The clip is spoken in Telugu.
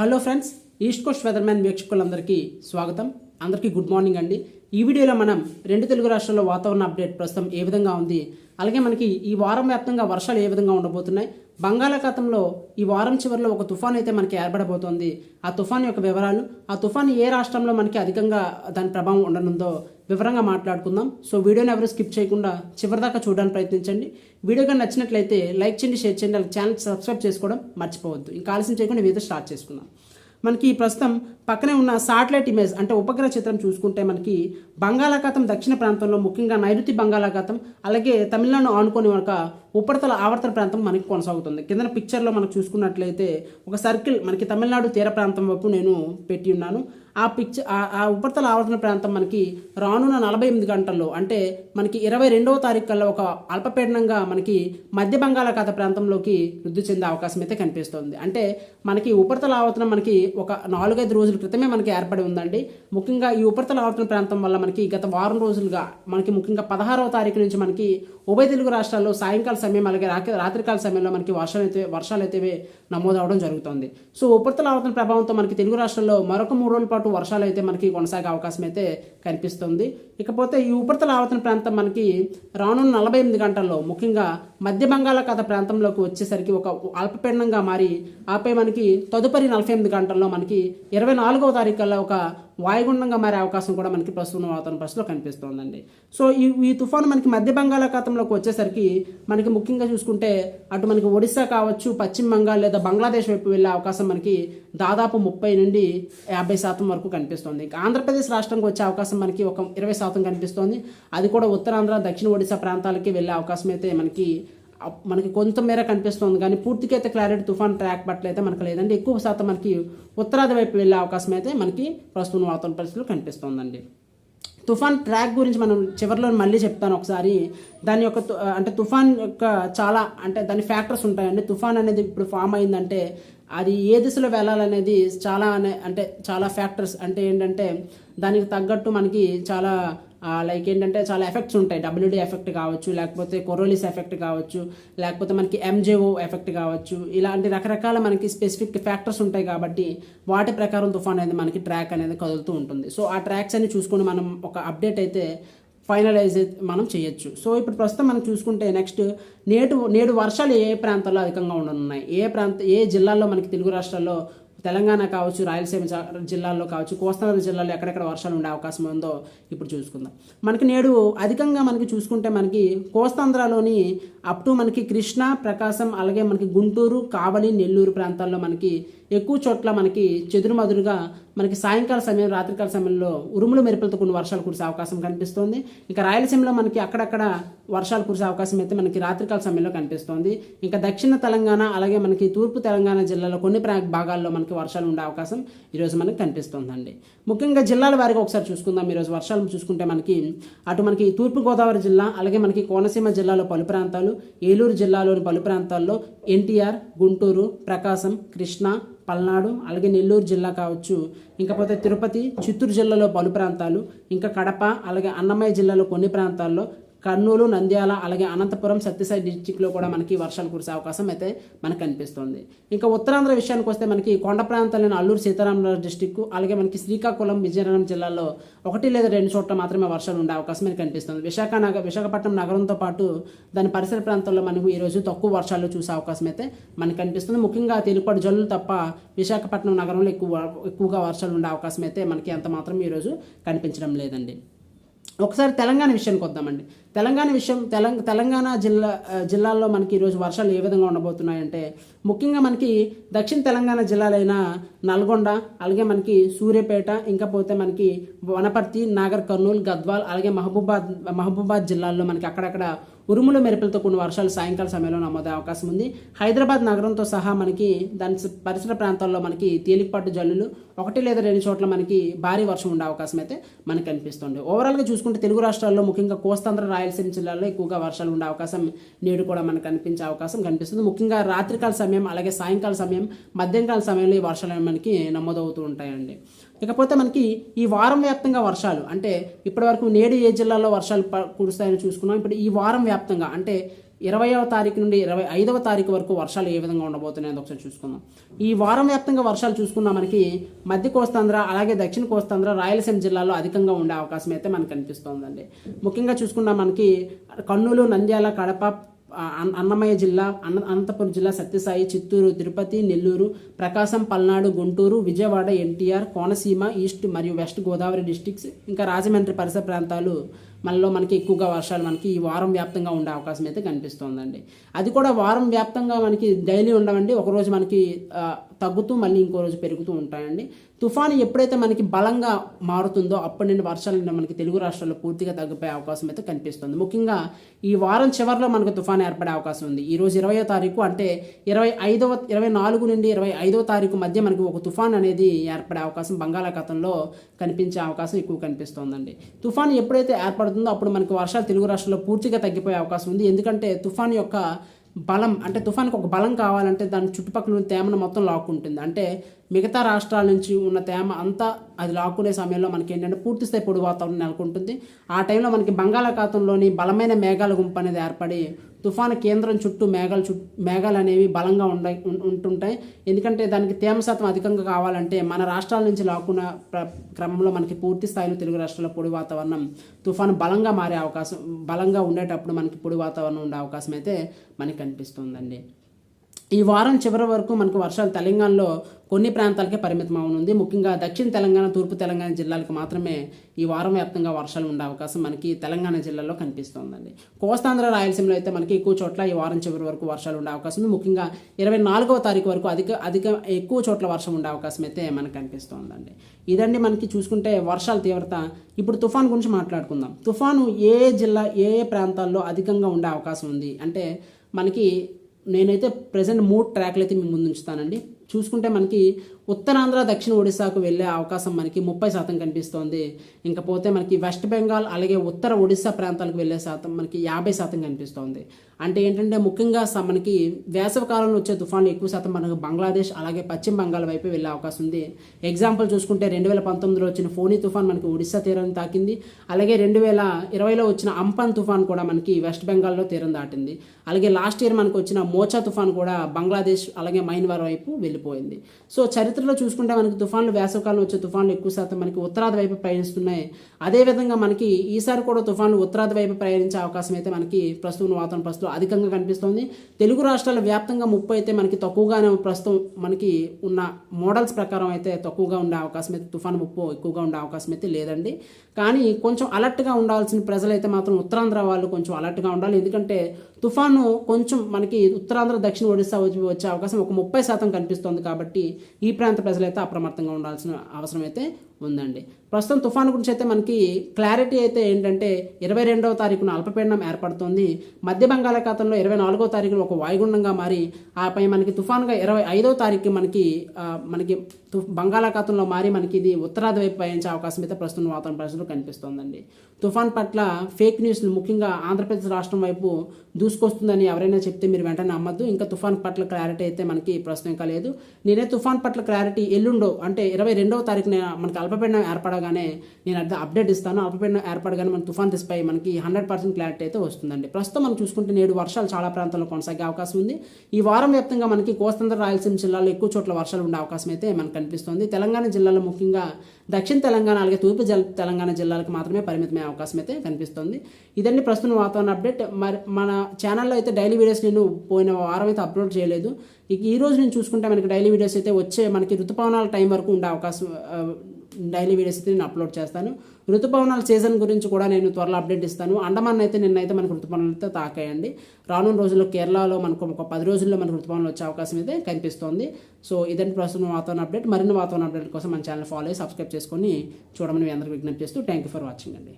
Hello friends east coast weatherman వీక్షకులందరికీ స్వాగతం. అందరికీ గుడ్ మార్నింగ్ అండి. ఈ వీడియోలో మనం రెండు తెలుగు రాష్ట్రాల్లో వాతావరణ అప్డేట్ ప్రస్తుతం ఏ విధంగా ఉంది అలాగే మనకి ఈ వారం వ్యాప్తంగా వర్షాలు ఏ విధంగా ఉండబోతున్నాయి బంగాళాఖాతంలో ఈ వారం చివరిలో ఒక తుఫాన్ అయితే మనకి ఏర్పడబోతోంది. ఆ తుఫాన్ యొక్క వివరాలు ఆ తుఫాన్ ఏ రాష్ట్రంలో మనకి అధికంగా దాని ప్రభావం ఉండనుందో వివరంగా మాట్లాడుకుందాం. సో వీడియోని ఎవరు స్కిప్ చేయకుండా చివరిదాకా చూడడానికి ప్రయత్నించండి. వీడియో కానీ నచ్చినట్లయితే లైక్ చేయండి షేర్ చేయండి అలాగే ఛానల్ సబ్స్క్రైబ్ చేసుకోవడం మర్చిపోవద్దు. ఇంకా ఆలస్యం చేయకుండా వీడియో స్టార్ట్ చేసుకుందాం. మనకి ప్రస్తుతం పక్కనే ఉన్న సాటిలైట్ ఇమేజ్ అంటే ఉపగ్రహ చిత్రం చూసుకుంటే మనకి బంగాళాఖాతం దక్షిణ ప్రాంతంలో ముఖ్యంగా నైరుతి బంగాళాఖాతం అలాగే తమిళనాడు ఆనుకొని ఒక ఉపరితల ఆవర్తన ప్రాంతం మనకి కొనసాగుతుంది. కింద పిక్చర్లో మనకు చూసుకున్నట్లయితే ఒక సర్కిల్ మనకి తమిళనాడు తీర ప్రాంతం వైపు నేను పెట్టి ఉన్నాను. ఆ పిక్చర్ ఆ ఉపరితల ఆవర్తన ప్రాంతం మనకి రానున్న నలభై ఎనిమిది గంటల్లో అంటే మనకి ఇరవై రెండవ తారీఖు కల్లా ఒక అల్పపీడనంగా మనకి మధ్య బంగాళాఖాత ప్రాంతంలోకి వృద్ధి చెందే అవకాశం అయితే కనిపిస్తుంది. అంటే మనకి ఉపరితల ఆవర్తనం మనకి ఒక నాలుగైదు రోజుల క్రితమే మనకి ఏర్పడి ఉందండి. ముఖ్యంగా ఈ ఉపరితల ఆవర్తన ప్రాంతం వల్ల మనకి గత వారం రోజులుగా మనకి ముఖ్యంగా పదహారవ తారీఖు నుంచి మనకి ఉభయ తెలుగు రాష్ట్రాల్లో సాయంకాల సమయం అలాగే రాత్రి రాత్రికాల సమయంలో మనకి వర్షాలు అయితే వర్షాలు అయితే నమోదవడం జరుగుతుంది. సో ఉపరితల ఆవర్తన ప్రభావంతో మనకి తెలుగు రాష్ట్రాల్లో మరొక మూడు రోజుల పాటు వర్షాలు అయితే మనకి కొనసాగే అవకాశం అయితే కనిపిస్తుంది. ఇకపోతే ఈ ఉపరితల ఆవర్తన ప్రాంతం మనకి రానున్న నలభై ఎనిమిది గంటల్లో ముఖ్యంగా మధ్య బంగాళాఖాత ప్రాంతంలోకి వచ్చేసరికి ఒక అల్పపీడనంగా మారి ఆపై మనకి తదుపరి నలభై ఎనిమిది గంటల్లో మనకి ఇరవై నాలుగవ తారీఖుల్లో ఒక వాయుగుండంగా మారే అవకాశం కూడా మనకి ప్రస్తుతం వాతావరణ పరిస్థితిలో కనిపిస్తోందండి. సో ఈ ఈ తుఫాను మనకి మధ్య బంగాళాఖాతంలోకి వచ్చేసరికి మనకి ముఖ్యంగా చూసుకుంటే అటు మనకి ఒడిశా కావచ్చు పశ్చిమ బంగాల్ లేదా బంగ్లాదేశ్ వైపు వెళ్ళే అవకాశం మనకి దాదాపు ముప్పై నుండి యాభై శాతం వరకు కనిపిస్తుంది. ఇంకా ఆంధ్రప్రదేశ్ రాష్ట్రంకి వచ్చే అవకాశం మనకి ఒక ఇరవై శాతం కనిపిస్తోంది అది కూడా ఉత్తరాంధ్ర దక్షిణ ఒడిశా ప్రాంతాలకి వెళ్ళే అవకాశం అయితే మనకి మనకి మనకి కొంతమేర కనిపిస్తుంది. కానీ పూర్తిగా అయితే క్లారిటీ తుఫాన్ ట్రాక్ పట్లయితే మనకు లేదండి. ఎక్కువ శాతం మనకి ఉత్తరాది వైపు వెళ్ళే అవకాశం అయితే మనకి ప్రస్తుతం వాతావరణ పరిస్థితులు కనిపిస్తోందండి. తుఫాన్ ట్రాక్ గురించి మనం చివరిలో మళ్ళీ చెప్తాను ఒకసారి. దాని యొక్క తు- అంటే తుఫాన్ యొక్క చాలా అంటే దాని ఫ్యాక్టర్స్ ఉంటాయండి. తుఫాన్ అనేది ఇప్పుడు ఫామ్ అయిందంటే అది ఏ దిశలో వెళ్ళాలనేది చాలా అనే అంటే చాలా ఫ్యాక్టర్స్ అంటే ఏంటంటే దానికి తగ్గట్టు మనకి చాలా లైక్ ఏంటంటే చాలా ఎఫెక్ట్స్ ఉంటాయి. డబ్ల్యూడి ఎఫెక్ట్ కావచ్చు లేకపోతే కొరోలిస్ ఎఫెక్ట్ కావచ్చు లేకపోతే మనకి ఎంజేఓ ఎఫెక్ట్ కావచ్చు. ఇలాంటి రకరకాల మనకి స్పెసిఫిక్ ఫ్యాక్టర్స్ ఉంటాయి కాబట్టి వాటి ప్రకారం తుఫాన్ అనేది మనకి ట్రాక్ అనేది కదులుతూ ఉంటుంది. సో ఆ ట్రాక్స్ అన్ని చూసుకొని మనం ఒక అప్డేట్ అయితే ఫైనలైజ్ మనం చేయొచ్చు. సో ఇప్పుడు ప్రస్తుతం మనం చూసుకుంటే నెక్స్ట్ నేడు నేడు వర్షాలు ఏ ప్రాంతాల్లో అధికంగా ఉండనున్నాయి? ఏ ప్రాంత ఏ జిల్లాల్లో మనకి తెలుగు రాష్ట్రాల్లో తెలంగాణ కావచ్చు రాయలసీమ జిల్లాల్లో కావచ్చు కోస్తాంధ్ర జిల్లాలో ఎక్కడెక్కడ వర్షాలు ఉండే అవకాశం ఉందో ఇప్పుడు చూసుకుందాం. మనకి నేడు అధికంగా మనకి చూసుకుంటే మనకి కోస్తాంధ్రలోని అప్ టు మనకి కృష్ణా ప్రకాశం అలాగే మనకి గుంటూరు కావలి నెల్లూరు ప్రాంతాల్లో మనకి ఎక్కువ చోట్ల మనకి చెదురుమదురుగా మనకి సాయంకాల సమయం రాత్రికాల సమయంలో ఉరుములు మెరుపులతో కొన్ని వర్షాలు కురిసే అవకాశం కనిపిస్తోంది. ఇంకా రాయలసీమలో మనకి అక్కడక్కడ వర్షాలు కురిసే అవకాశం అయితే మనకి రాత్రికాల సమయంలో కనిపిస్తోంది. ఇంకా దక్షిణ తెలంగాణ అలాగే మనకి తూర్పు తెలంగాణ జిల్లాలో కొన్ని భాగాల్లో మనకి వర్షాలు ఉండే అవకాశం ఈరోజు మనకి కనిపిస్తోందండి. ముఖ్యంగా జిల్లాల వారిగా ఒకసారి చూసుకుందాం. ఈరోజు వర్షాలు చూసుకుంటే మనకి అటు మనకి తూర్పుగోదావరి జిల్లా అలాగే మనకి కోనసీమ జిల్లాలో పలు ప్రాంతాలు ఏలూరు జిల్లాలోని పలు ప్రాంతాల్లో ఎన్టీఆర్ గుంటూరు ప్రకాశం కృష్ణా పల్నాడు అలాగే నెల్లూరు జిల్లా కావచ్చు ఇంకపోతే తిరుపతి చిత్తూరు జిల్లాలో పలు ప్రాంతాలు ఇంకా కడప అలాగే అన్నమయ్య జిల్లాలో కొన్ని ప్రాంతాల్లో కర్నూలు నంద్యాల అలాగే అనంతపురం సత్యసాయి డిస్టిక్లో కూడా మనకి వర్షాలు కురిసే అవకాశం అయితే మనకు కనిపిస్తుంది. ఇంకా ఉత్తరాంధ్ర విషయానికి వస్తే మనకి కొండ ప్రాంతాలైన అల్లూరు సీతారామరాజు డిస్టిక్ అలాగే మనకి శ్రీకాకుళం విజయనగరం జిల్లాలో ఒకటి లేదా రెండు చోట్ల మాత్రమే వర్షాలు ఉండే అవకాశం మనకు కనిపిస్తుంది. విశాఖ నగ విశాఖపట్నం నగరంతో పాటు దాని పరిసర ప్రాంతాల్లో మనకు ఈరోజు తక్కువ వర్షాలు చూసే అవకాశం అయితే మనకు కనిపిస్తుంది. ముఖ్యంగా తెలుగుపాటు జల్లులు తప్ప విశాఖపట్నం నగరంలో ఎక్కువ ఎక్కువగా వర్షాలు ఉండే అవకాశం అయితే మనకి అంత మాత్రం ఈరోజు కనిపించడం లేదండి. ఒకసారి తెలంగాణ విషయానికి వద్దామండి. తెలంగాణ విషయం తెలంగ తెలంగాణ జిల్లా జిల్లాల్లో మనకి ఈరోజు వర్షాలు ఏ విధంగా ఉండబోతున్నాయంటే ముఖ్యంగా మనకి దక్షిణ తెలంగాణ జిల్లాలైన నల్గొండ అలాగే మనకి సూర్యాపేట ఇంకా పోతే మనకి వనపర్తి నాగర్ కర్నూలు గద్వాల్ అలాగే మహబూబాద్ మహబూబాద్ జిల్లాల్లో మనకి అక్కడక్కడ ఉరుముల మెరుపులతో కొన్ని వర్షాలు సాయంకాల సమయంలో నమోదే అవకాశం ఉంది. హైదరాబాద్ నగరంతో సహా మనకి దాని పరిసర ప్రాంతాల్లో మనకి తేలికపాటు జల్లులు ఒకటి లేదా రెండు చోట్ల మనకి భారీ వర్షం ఉండే అవకాశం అయితే మనకి కనిపిస్తుంది. ఓవరాల్గా చూసుకుంటే తెలుగు రాష్ట్రాల్లో ముఖ్యంగా కోస్తాంధ్ర రాయలసీమ జిల్లాలో ఎక్కువగా వర్షాలు ఉండే అవకాశం నేడు కూడా మనకు కనిపించే అవకాశం కనిపిస్తుంది. ముఖ్యంగా రాత్రికాల సమయం అలాగే సాయంకాల సమయం మధ్యాహ్నకాల సమయంలో ఈ వర్షాలు మనకి నమోదవుతూ ఉంటాయండి. ఇకపోతే మనకి ఈ వారం వ్యాప్తంగా వర్షాలు అంటే ఇప్పటివరకు నేడు ఏ జిల్లాలో వర్షాలు కురుస్తాయని చూసుకున్నాం. ఇప్పుడు ఈ వారం వ్యాప్తంగా అంటే ఇరవైవ తారీఖు నుండి ఇరవై ఐదవ తారీఖు వరకు వర్షాలు ఏ విధంగా ఉండబోతున్నాయో ఒకసారి చూసుకుందాం. ఈ వారం వ్యాప్తంగా వర్షాలు చూసుకున్నా మనకి మధ్య కోస్తాంధ్ర అలాగే దక్షిణ కోస్తాంధ్ర రాయలసీమ జిల్లాలో అధికంగా ఉండే అవకాశం అయితే మనకు కనిపిస్తోందండి. ముఖ్యంగా చూసుకున్నా మనకి కర్నూలు నంద్యాల కడప అన్నమయ్య జిల్లా అన్న అనంతపురం జిల్లా సత్యసాయి చిత్తూరు తిరుపతి నెల్లూరు ప్రకాశం పల్నాడు గుంటూరు విజయవాడ ఎన్టీఆర్ కోనసీమ ఈస్ట్ మరియు వెస్ట్ గోదావరి డిస్టిక్స్ ఇంకా రాజమండ్రి పరిసర ప్రాంతాలు మనలో మనకి ఎక్కువగా వర్షాలు మనకి ఈ వారం వ్యాప్తంగా ఉండే అవకాశం అయితే కనిపిస్తోందండి. అది కూడా వారం వ్యాప్తంగా మనకి డైలీ ఉండవండి ఒకరోజు మనకి తగ్గుతూ మళ్ళీ ఇంకో రోజు పెరుగుతూ ఉంటాయండి. తుఫాను ఎప్పుడైతే మనకి బలంగా మారుతుందో అప్పటి నుండి వర్షాలు మనకి తెలుగు రాష్ట్రాల్లో పూర్తిగా తగ్గిపోయే అవకాశం అయితే కనిపిస్తుంది. ముఖ్యంగా ఈ వారం చివరిలో మనకు తుఫాను ఏర్పడే అవకాశం ఉంది. ఈరోజు ఇరవయో తారీఖు అంటే ఇరవై ఐదవ ఇరవై నాలుగు నుండి ఇరవై ఐదవ తారీఖు మధ్య మనకి ఒక తుఫాన్ అనేది ఏర్పడే అవకాశం బంగాళాఖాతంలో కనిపించే అవకాశం ఎక్కువ కనిపిస్తోందండి. తుఫాన్ ఎప్పుడైతే ఏర్పడుతుందో అప్పుడు మనకి వర్షాలు తెలుగు రాష్ట్రాల్లో పూర్తిగా తగ్గిపోయే అవకాశం ఉంది. ఎందుకంటే తుఫాన్ యొక్క బలం అంటే తుఫాన్కి ఒక బలం కావాలంటే దాని చుట్టుపక్కల ఉన్న తేమను మొత్తం లాక్కుంటుంది. అంటే మిగతా రాష్ట్రాల నుంచి ఉన్న తేమ అంతా అది లాక్కునే సమయంలో మనకి ఏంటంటే పూర్తి స్థాయి పొడి వాతావరణం నెలకొంటుంది. ఆ టైంలో మనకి బంగాళాఖాతంలోని బలమైన మేఘాల గుంపు అనేది ఏర్పడి తుఫాను కేంద్రం చుట్టూ మేఘాలు చుట్టూ మేఘాలు అనేవి బలంగా ఉండ ఉంటుంటాయి. ఎందుకంటే దానికి తేమ శాతం అధికంగా కావాలంటే మన రాష్ట్రాల నుంచి లాక్కున్న ప్ర క్రమంలో మనకి పూర్తి స్థాయిలో తెలుగు రాష్ట్రాల్లో పొడి వాతావరణం తుఫాను బలంగా మారే అవకాశం బలంగా ఉండేటప్పుడు మనకి పొడి వాతావరణం ఉండే అవకాశం అయితే మనకి కనిపిస్తుందండి. ఈ వారం చివరి వరకు మనకు వర్షాలు తెలంగాణలో కొన్ని ప్రాంతాలకే పరిమితం అవనుంది. ముఖ్యంగా దక్షిణ తెలంగాణ తూర్పు తెలంగాణ జిల్లాలకు మాత్రమే ఈ వారం వ్యాప్తంగా వర్షాలు ఉండే అవకాశం మనకి తెలంగాణ జిల్లాలో కనిపిస్తోందండి. కోస్తాంధ్ర రాయలసీమలో అయితే మనకి ఎక్కువ చోట్ల ఈ వారం చివరి వరకు వర్షాలు ఉండే అవకాశం ఉంది. ముఖ్యంగా ఇరవై నాలుగవ తారీఖు వరకు అధిక అధిక ఎక్కువ చోట్ల వర్షం ఉండే అవకాశం అయితే మనకు కనిపిస్తోందండి. ఇదండి మనకి చూసుకుంటే వర్షాల తీవ్రత. ఇప్పుడు తుఫాన్ గురించి మాట్లాడుకుందాం. తుఫాను ఏ జిల్లా ఏ ప్రాంతాల్లో అధికంగా ఉండే అవకాశం ఉంది? అంటే మనకి నేనైతే ప్రజెంట్ మూడు ట్రాక్లు అయితే మీ ముందు ఉంచుతానండి. చూసుకుంటే మనకి ఉత్తరాంధ్ర దక్షిణ ఒడిశాకు వెళ్ళే అవకాశం మనకి ముప్పై శాతం కనిపిస్తోంది. ఇంకపోతే మనకి వెస్ట్ బెంగాల్ అలాగే ఉత్తర ఒడిశా ప్రాంతాలకు వెళ్ళే శాతం మనకి యాభై శాతం కనిపిస్తోంది. అంటే ఏంటంటే ముఖ్యంగా మనకి వేసవి కాలంలో వచ్చే తుఫాన్లు ఎక్కువ శాతం మనకు బంగ్లాదేశ్ అలాగే పశ్చిమ బంగాల్ వైపు వెళ్ళే అవకాశం ఉంది. ఎగ్జాంపుల్ చూసుకుంటే రెండు వేల పంతొమ్మిదిలో వచ్చిన ఫోనీ తుఫాన్ మనకి ఒడిశా తీరాన్ని తాకింది. అలాగే రెండు వేల ఇరవైలో వచ్చిన అంపన్ తుఫాన్ కూడా మనకి వెస్ట్ బెంగాల్లో తీరం దాటింది. అలాగే లాస్ట్ ఇయర్ మనకు వచ్చిన మోచా తుఫాన్ కూడా బంగ్లాదేశ్ అలాగే మైన్వార్ వైపు వెళ్ళిపోయింది. సో చరిత్ర చరిత్రలో చూసుకుంటే మనకి తుఫాన్లు వేసవకాలం వచ్చే తుఫాన్లు ఎక్కువ శాతం మనకి ఉత్తరాది వైపు ప్రయాణిస్తున్నాయి. అదేవిధంగా మనకి ఈసారి కూడా తుఫాన్లు ఉత్తరాది వైపు ప్రయాణించే అవకాశం అయితే మనకి ప్రస్తుతం వాతావరణ ప్రస్తుతం అధికంగా కనిపిస్తోంది. తెలుగు రాష్ట్రాల వ్యాప్తంగా ముప్పు అయితే మనకి తక్కువగానే ప్రస్తుతం మనకి ఉన్న మోడల్స్ ప్రకారం అయితే తక్కువగా ఉండే అవకాశం అయితే తుఫాను ముప్పు ఎక్కువగా ఉండే అవకాశం అయితే లేదండి. కానీ కొంచెం అలర్ట్గా ఉండాల్సిన ప్రజలైతే మాత్రం ఉత్తరాంధ్ర వాళ్ళు కొంచెం అలర్ట్గా ఉండాలి. ఎందుకంటే తుఫాను కొంచెం మనకి ఉత్తరాంధ్ర దక్షిణ ఒడిశా వచ్చే అవకాశం ఒక ముప్పై శాతం కనిపిస్తోంది కాబట్టి ఈ ప్రాంత ప్రజలైతే అప్రమత్తంగా ఉండాల్సిన అవసరం అయితే ఉందండి. ప్రస్తుతం తుఫాను గురించి అయితే మనకి క్లారిటీ అయితే ఏంటంటే ఇరవై రెండవ తారీఖున అల్పపీడనం ఏర్పడుతోంది. మధ్య బంగాళాఖాతంలో ఇరవై నాలుగో తారీఖున ఒక వాయుగుండంగా మారి ఆపై మనకి తుఫానుగా ఇరవై ఐదవ తారీఖు మనకి మనకి బంగాళాఖాతంలో మారి మనకి ఇది ఉత్తరాది వైపు పయనించే అవకాశం అయితే ప్రస్తుతం వాతావరణ పరిస్థితులు కనిపిస్తోందండి. తుఫాన్ పట్ల ఫేక్ న్యూస్లు ముఖ్యంగా ఆంధ్రప్రదేశ్ రాష్ట్రం వైపు దూసుకొస్తుందని ఎవరైనా చెప్తే మీరు వెంటనే నమ్మద్దు. ఇంకా తుఫాన్ పట్ల క్లారిటీ అయితే మనకి ప్రస్తుతం ఇంకా లేదు. నేనే తుఫాన్ పట్ల క్లారిటీ ఎల్లుండో అంటే ఇరవై రెండవ తారీఖున మనకి అల్పపీడనం ఏర్పడగానే నేను అర్థం అప్డేట్ ఇస్తాను. అల్పపీడనం ఏర్పడగానే మన తుఫాన్ దిశపై మనకి హండ్రెడ్ పర్సెంట్ క్లారిటీ అయితే వస్తుందండి. ప్రస్తుతం మనం చూసుకుంటే నేడు వర్షాలు చాలా ప్రాంతాల్లో కొనసాగే అవకాశం ఉంది. ఈ వారం వ్యాప్తంగా మనకి కోస్తాంధ్ర రాయలసీమ జిల్లాలో ఎక్కువ చోట్ల వర్షాలు ఉండే అవకాశం అయితే మనకు కనిపిస్తుంది. తెలంగాణ జిల్లాలో ముఖ్యంగా దక్షిణ తెలంగాణ అలాగే తూర్పు జల్ తెలంగాణ జిల్లాలకు మాత్రమే పరిమితమే అవకాశం అయితే కనిపిస్తుంది. ఇదండి ప్రస్తుతం వాతావరణ అప్డేట్. మరి మన ఛానల్లో అయితే డైలీ వీడియోస్ నేను పోయిన వారం అయితే అప్లోడ్ చేయలేదు. ఇక ఈ రోజు నేను చూసుకుంటే మనకి డైలీ వీడియోస్ అయితే వచ్చే మనకి ఋతుపవనాల టైం వరకు ఉండే అవకాశం డైలీ వీడియోస్ అయితే నేను అప్లోడ్ చేస్తాను. ఋతుపవనాల సీజన్ గురించి కూడా నేను త్వరలో అప్డేట్ ఇస్తాను. అండమాన్ అయితే నిన్నైతే మనకు ఋతుపవనాలు అయితే తాకాయండి. రానున్న రోజుల్లో కేరళలో మనకు ఒక పది రోజుల్లో మనకు ఋతుపవనాలు వచ్చే అవకాశం అయితే కనిపిస్తోంది. సో ఇదంటే ప్రస్తుతం వాతావరణ అప్డేట్. మరిన్ని వాతావరణ అప్డేట్ కోసం మన ఛానల్ ఫాలో అయ్యి సబ్స్క్రైబ్ చేసుకొని చూడమని మీ అందరికీ విజ్ఞప్తి చేస్తూ థ్యాంక్ యూ ఫర్ వాచింగ్ అండి.